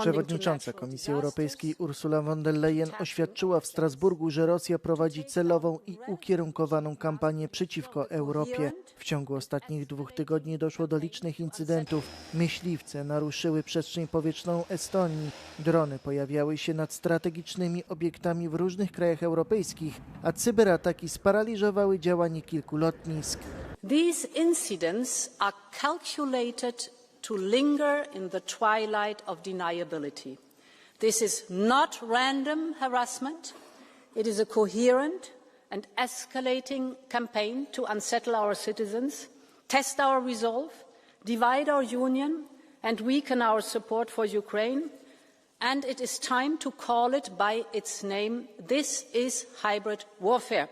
Przewodnicząca Komisji Europejskiej Ursula von der Leyen oświadczyła w Strasburgu, że Rosja prowadzi celową i ukierunkowaną kampanię przeciwko Europie. W ciągu ostatnich dwóch tygodni doszło do licznych incydentów. Myśliwce naruszyły przestrzeń powietrzną Estonii. Drony pojawiały się nad strategicznymi obiektami w różnych krajach europejskich, a cyberataki sparaliżowały działanie kilku lotnisk. These incidents are calculated to linger in the twilight of deniability. This is not random harassment. It is a coherent and escalating campaign to unsettle our citizens, test our resolve, divide our union, and weaken our support for Ukraine. And it is time to call it by its name. This is hybrid warfare.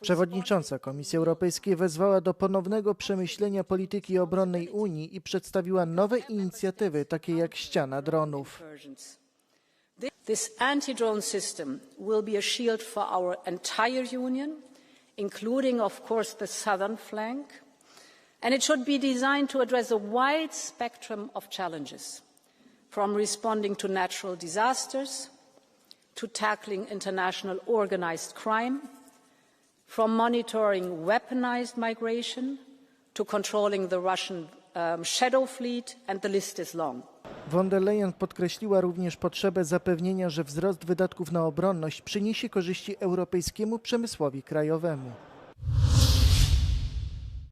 Przewodnicząca Komisji Europejskiej wezwała do ponownego przemyślenia polityki obronnej Unii i przedstawiła nowe inicjatywy, takie jak ściana dronów. This anti-drone system will be a shield for our entire union, including, of course, the southern flank, and it should be designed to address a wide spectrum of challenges, from responding to natural disasters to tackling international organized crime, from monitoring weaponized migration to controlling the Russian um, shadow fleet, and the list is long. Von der Leyen podkreśliła również potrzebę zapewnienia, że wzrost wydatków na obronność przyniesie korzyści europejskiemu przemysłowi krajowemu.